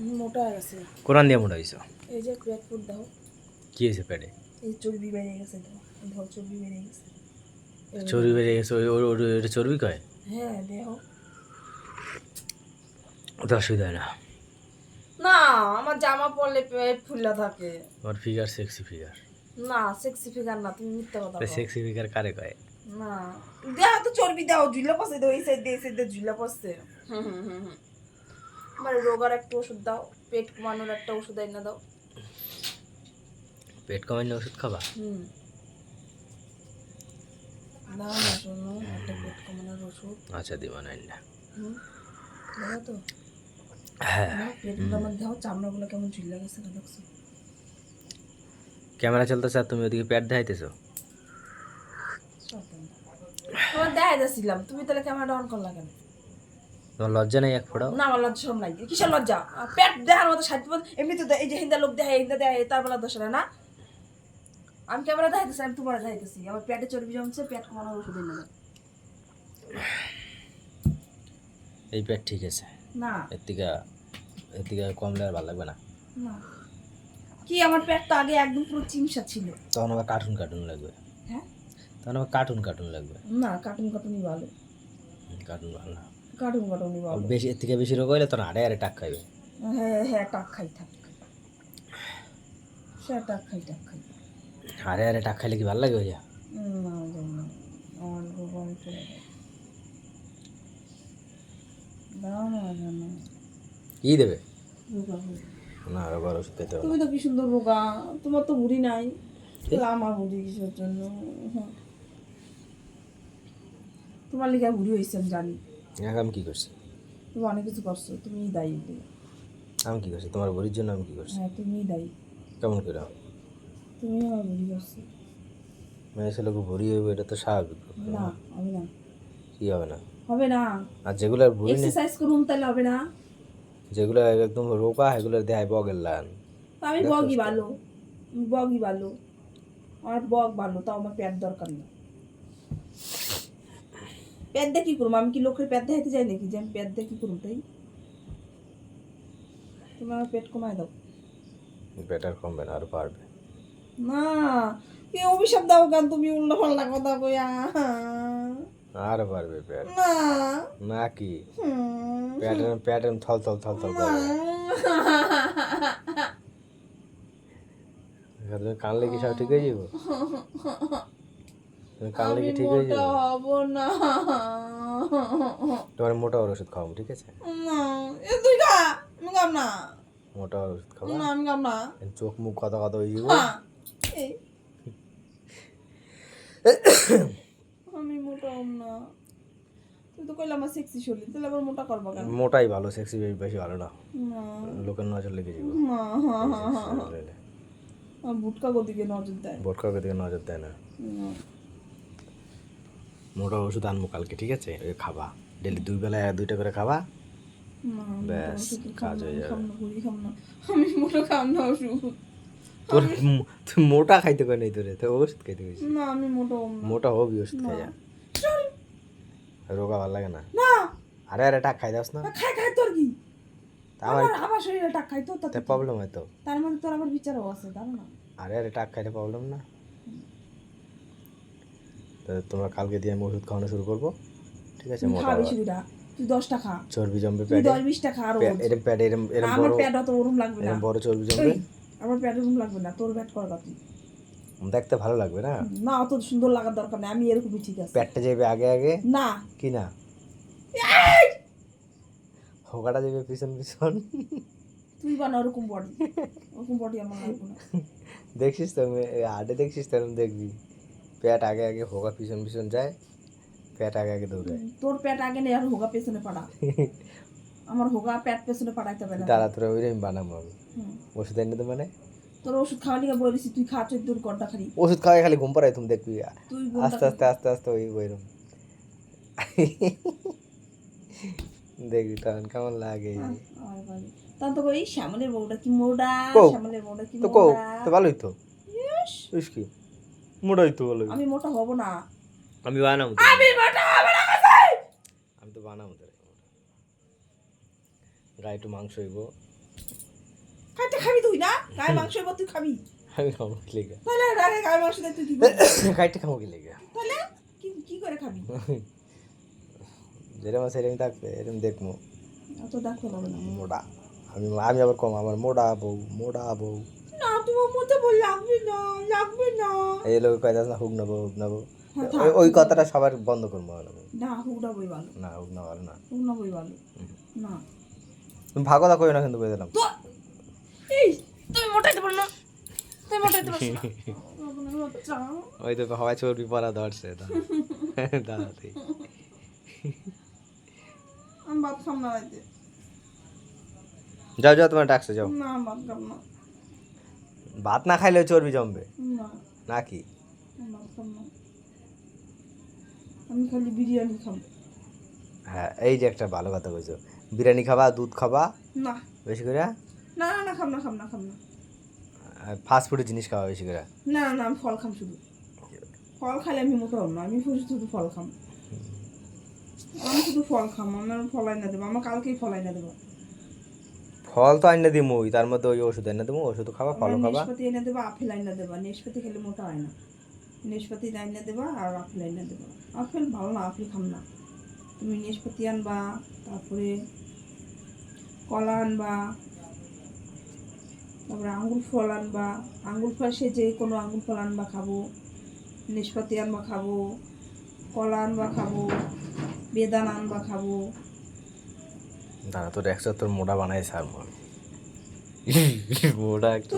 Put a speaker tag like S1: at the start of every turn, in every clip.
S1: মোটা হয়ে গেছে।
S2: কোরআন দিয়ে মোটা হয়েছ?
S1: এই যে পেট ফুট দাও।
S2: কি হয়েছে পেটে?
S1: এই চর্বি বেড়ে গেছে ধর চর্বি বেড়ে গেছে।
S2: চর্বি বেড়ে গেছে ওই- চর্বি কয়?
S1: হ্যাঁ দেহ
S2: ওটা অসুবিধা হয় না।
S1: না আমার জামা পরলে পেট ফুলা থাকে।
S2: আমার ফিগার সেক্সি ফিগার
S1: না সেক্সি ফিগার না তুমি মিথ্যা কথা বলো।
S2: সেক্সি ফিগার কারে কয়?
S1: না। দেহ তো চর্বি দাও পড়ছে দাও এই সাইড দিয়ে এই সাইড দিয়ে ঝুলা পড়ছে। হুম হুম হুম। আমার রোগার একটা ওষুধ দাও পেট কমানোর একটা ওষুধ এনে দাও।
S2: পেট কমাইলে ওষুধ খাবা?
S1: হুম। দাও না শোনো একটা পেট কমানোর ওষুধ।
S2: আচ্ছা দিবা না
S1: হুম দাও তো।
S2: হ্যাঁ।
S1: না না
S2: ক্যামেরা চলতেছে আর তুমি ওদিকে প্যাট দেখাইতেছো?
S1: তোমার দেখা যাচ্ছিলাম তুমি তাহলে ক্যামেরাটা অন করলা কেন?
S2: তোমার লজ্জা নেই এক ফোটাও?
S1: না আমার লজ্জা শরম নাই। কিসের লজ্জা? পেট দেখার মতো সাথে এমনি তো এই যে হিন্দা লোক দেখায় হিন্দা দেখায় তার বেলা দোষ না? আমি ক্যামেরা দেখাইতেছি? আমি তোমার দেখাইতেছি। আমার পেটে চর্বি জমছে পেট কমানোর ওষুধ দাও।
S2: এই পেট ঠিক আছে।
S1: না।
S2: এর থেকে এর থেকে কমলে আর ভালো লাগবে না।
S1: না। কি আমার পেট তো আগে একদম পুরো চিমসা ছিল।
S2: তখন আবার কার্টুন কার্টুন লাগবে।
S1: হ্যাঁ?
S2: তখন আবার কার্টুন কার্টুন লাগবে।
S1: না কার্টুন কার্টুনই ভালো।
S2: কার্টুন ভালো না।
S1: কার্টুন কার্টুনই
S2: আর বেশি এর থেকে বেশি রোগ হইলে তখন আড়ে আড়ে টাক খাইবে।
S1: হ্যাঁ হ্যাঁ টাক খাই থাক। সে টাক খাই টাক খাই।
S2: আড়ে আড়ে টাক খাইলে কি ভালো লাগে ভাইয়া?
S1: না না। আমার রোগ
S2: কি দেবে?
S1: রোগা।
S2: না রোগার ওষুধ খেতে
S1: তুমি তো কি সুন্দর রোগা। তোমার তো বুড়ি নাই। আমার বুড়ি কিসের জন্য। তোমার লিখে বুড়ি হয়েছে আমি জানি।
S2: আমি কি করছি?
S1: তুমি অনেক কিছু করছ তুমি দায়ী।
S2: আমি কি করছি? তোমার বড়ির জন্য আমি কি করছি?
S1: হ্যাঁ তুমি দায়ী।
S2: কেমন করে?
S1: তুমি আমার বুড়ি করছ।
S2: মেয়ে ছেলেকে ভরি হইবে এটা তো স্বাভাবিক।
S1: না হবে না।
S2: কি হবে না?
S1: হবে না।
S2: আর যেগুলো ভরি
S1: এক্সারসাইজ করুন তাহলে হবে না।
S2: যেগুলো একদম রোগা সেগুলো দেয় বগের লান
S1: আমি বগই ভালো বগই ভালো আমার বগ ভালো তাও আমার প্যাট দরকার না। প্যাট দিয়ে কি করব? আমি কি লোকের প্যাট দেখাইতে যাই নাকি যে আমি প্যাট দিয়ে কি করব তাই? তুমি আমার পেট কমায় দাও।
S2: বেটার কমবে না আরও পারবে
S1: না কি অভিশাপ দাও কেন তুমি উল্টো পাল্টা কথা কইয়া।
S2: আরও পারবে পেট।
S1: না।
S2: না কি? প্যাটার্ন প্যাটার্ন থল থল থল থল করবে কানলে কি সব ঠিক হয়ে যাব? কানলে কি ঠিক হয়ে যাব?
S1: হব না।
S2: তোমার মোটা ওর ওষুধ খাওয়াবো ঠিক আছে?
S1: না। এ তুই আমি না।
S2: মোটা ওষুধ খাব
S1: না আমি না।
S2: চোখ মুখ কথা কথা হয়ে যাব?
S1: হ্যাঁ। আমি মোটা না। তো কইলাম আমার সেক্সি শরীর তাহলে আবার মোটা করব কেন?
S2: মোটাই ভালো সেক্সি বেশি ভালো না। লোকের নজর লেগে যাব।
S1: বুটকা গদিকে নজর দেয়।
S2: বোটকার দিকে নজর দেয় না। মোটা ওষুধ আনব কালকে ঠিক আছে? খাবা। ডেলি দুই বেলায় দুইটা করে খাবা। ব্যাস, কাজ হয়ে যাবে।
S1: আমি মোটা খাম না ওষুধ।
S2: তোর তুই মোটা খাইতে কয় নাই তোরে? তো ওষুধ খাইতে কইছি।
S1: না আমি মোটা
S2: মোটা হবি ওষুধ খাই যা রোগা ভালো লাগে না?
S1: না।
S2: আরে আরে টাক খাই দাস না।
S1: খাই খাই তোর কি?
S2: আমার
S1: আমার শরীরে টাক খাই তো তাতে
S2: প্রবলেম হয় তো।
S1: তার মানে তোর আবার বিচারও আছে জানো না?
S2: আরে আরে টাক খাইলে প্রবলেম না। তোমরা কালকে দিয়ে আমি ওষুধ খাওয়ানো শুরু করব। ঠিক আছে মোটা
S1: তুই দশটা খা।
S2: চর্বি জমবে
S1: তুই দশ বিশটা খা
S2: আরও এরম প্যাডে এরম এরম
S1: আমার
S2: বড়
S1: প্যাড অত ওরম লাগবে না।
S2: বড় চর্বি জমবে।
S1: আমার প্যাড ওরম লাগবে না। তোর কর তুই
S2: দেখতে ভালো লাগবে না?
S1: না অত সুন্দর লাগার দরকার নেই। আমি এরকমই ঠিক আছে।
S2: প্যাডটা যাবে আগে আগে?
S1: না।
S2: কি না? হোকাটা যাবে পিছন পিছন।
S1: তুই বানা ওরকম বডি ওরকম বডি আমার লাগবে না।
S2: দেখছিস তো মে- এ আডে দেখছিস তো দেখবি। প্যাট আগে আগে হোকা পিছন পিছন যায় প্যাট আগে আগে দৌড়ায়
S1: তোর প্যাট আগে নেই আর হোগা পেছনে পাড়া। আমার হোগা প্যাট পেছনে পাড়াইতে হবে না।
S2: তারা তোরা ওই আমি বানাবো আমি। ওষুধ এনে দেবো মানে।
S1: তোর ওষুধ খাওয়া লিগে বলেছি তুই খা চোদ্দ ঘণ্টা খালি
S2: ওষুধ খাওয়াই খালি ঘুম পাড়াই তুমি দেখবি। আস্তে আস্তে আস্তে আস্তে ওই ওইরকম দেখবি তখন কেমন লাগে।
S1: তখন তো কই শ্যামলের বউটা কি মোড়া শ্যামলের বউটা কি
S2: তো
S1: মোড়া।
S2: তো ভালোই তো। বুঝ কি। মোটাই তো ভালোই।
S1: আমি মোটা হব না।
S2: আমি বানাবো।
S1: আমি মোটা হব না
S2: আমি তো বানাবো তো গায়ে একটু মাংস হইব।
S1: তুই না? গায়ে মাংস এবার তুই খাবি।
S2: আমি খাব কি লেগে?
S1: তাহলে আগে গায়ে মাংস দিয়ে তুই করবি?
S2: খাইতে খাব কি লেগে?
S1: তাহলে কি কি করে খাবি?
S2: যেরকম আছে এরকম থাকবে এরকম দেখব।
S1: অত দেখতে হবে না।
S2: মোটা। আমি আমি আবার কম আমার মোটা বউ মোটা বউ।
S1: তোমার মতো বল লাগবে না লাগবে না।
S2: এই লোক কয় না হুক নেব হুক নেব।
S1: হ্যাঁ,
S2: ওই- কথাটা সবার বন্ধ করব
S1: না হুকটা বই ভালো।
S2: না হুক না ভালো না।
S1: বই ভালো। না।
S2: তুমি ভাগতা কই না কিন্তু বলে দিলাম
S1: এই তুমি মোটাইতে পারো না। তুমি মোটাইতে পারছ না।
S2: ওই তো হওয়া চর্বি পরা ধরছে দাঁড়াতে
S1: আমি ভাত খাম না
S2: যাও যাও তোমার ডাকছে যাও।
S1: না খাম না।
S2: ভাত না খাইলে চর্বি জমবে? নাকি?
S1: আমি না। খালি বিরিয়ানি খাব।
S2: হ্যাঁ এই যে একটা ভালো কথা কইছো বিরিয়ানি খাবা দুধ খাবা?
S1: না।
S2: বেশি করে?
S1: না না না খাম না খাম না খাম না।
S2: ফাস্ট ফুডের জিনিস খাওয়া বেশি করে?
S1: না না আমি ফল খাম শুধু। ফল খাইলে আমি মোটা হব না আমি শুধু ফল খাম। আমি শুধু ফল খাম আমার ফল আইনা দেবো আমার কালকেই ফল আইনা দেবো।
S2: ফল তো আইনা দিমুই তার মধ্যে ওই ওষুধ আইনা দিমু ওষুধ খাবা ফল খাবা।
S1: নেশপাতি এনে দেবো আপেল আইনা দেবো নেশপাতি খেলে মোটা হয় না। নেশপাতি আইনা দেবো আর আপেল আইনা দেবো। আপেল ভালো না আপেল খাম না। তুমি নেশপাতি আনবা তারপরে কলা আনবা তারপরে আঙ্গুর ফল আনবা। আঙ্গুর ফল সে যে কোনো আঙ্গুর ফল আনবা খাব নেশপাতি আনবা খাব কলা আনবা খাব বেদানা আনবা খাব।
S2: দাঁড়া তোর একশো তোর মোটা বানাই আমি। মোটা একটু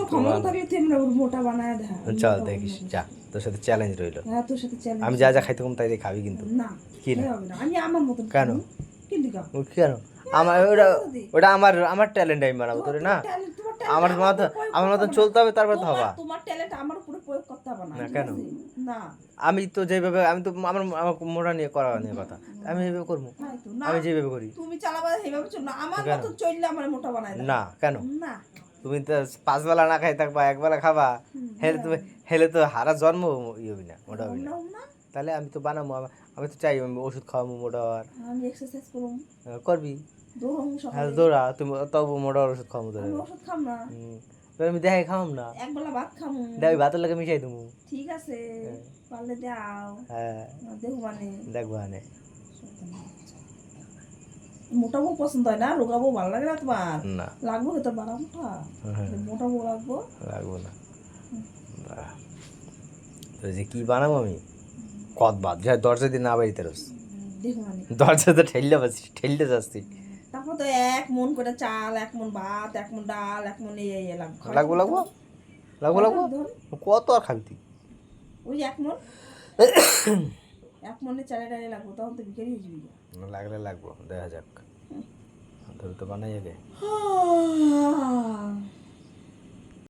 S1: মোটা বানায়
S2: চল দেখিস যা তোর সাথে চ্যালেঞ্জ রইল।
S1: হ্যাঁ তোর সাথে চ্যালেঞ্জ
S2: আমি যা যা খাইতে কম তাই দিয়ে খাবি কিন্তু।
S1: না
S2: কি না?
S1: খেলে হবে না। আমি আমার মতন
S2: কেন?
S1: কিন্তু
S2: কেন? আমার ওটা ওটা আমার আমার ট্যালেন্ট আমি বানাবো তোরে না? আমার মতো আমার মতন চলতে হবে তারপর তো হবা।
S1: তোমার ট্যালেন্ট আমার উপরে প্রয়োগ করতে হবে না,
S2: কেন? আমি তো যেভাবে আমি তো আমার আমার মোটা নিয়ে করা নিয়ে কথা। আমি যেভাবে করব।
S1: তো
S2: আমি যেভাবে করি।
S1: তুমি চালাবা সেইভাবে চল না। আমার? মতো চললে আমার মোটা বানায়
S2: না কেন?
S1: না।
S2: তুমি তো পাঁচ বেলা না খাই থাকবা এক বেলা খাবা হেলে তুমি হেলে তো হারা জন্ম ইয়ে হবি না মোটা হবি না। তাহলে আমি তো বানাবো। আমি- তো চাই আমি ওষুধ খাওয়াবো মোটা হওয়ার।
S1: আমি এক্সারসাইজ
S2: করবি।
S1: দৌড়াম
S2: হ্যাঁ দৌড়া। তুমি তবু মোটা ওষুধ খাওয়াবো
S1: ওষুধ খাম না।
S2: আমি দেখাই খাওয়াম না।
S1: একবেলা ভাত খামু।
S2: দেখ ভাতের লাগে মিশাই দেবো
S1: ঠিক আছে পারলে দাও।
S2: হ্যাঁ।
S1: দেখো মানে।
S2: দেখব
S1: মোটা বউ পছন্দ হয় না? রোগা বউ ভালো লাগে না তোমার?
S2: না।
S1: লাগবো কি তোর বাড়া মোটা?
S2: হ্যাঁ,
S1: মোটা বউ লাগবো?
S2: লাগবো না। তো যে কি বানাবো আমি? কত বাদ যা দরজা দিয়ে না বাড়িতে রস।
S1: মানে।
S2: দরজা তো ঠেললে পাচ্ছি ঠেলতে যাচ্ছি।
S1: তারপর তো এক মন করে চাল এক মন ভাত এক মন ডাল এক মন এই এলাম। লাগবো
S2: লাগবো? লাগবো লাগবো? কত আর খাবি তুই
S1: ওই এক মন। এক মনে চালে ডালে লাগবো তখন তো হয়ে যাবি।
S2: লাগলে লাগবো দেখা যাক। ধরে তো বানাই আগে।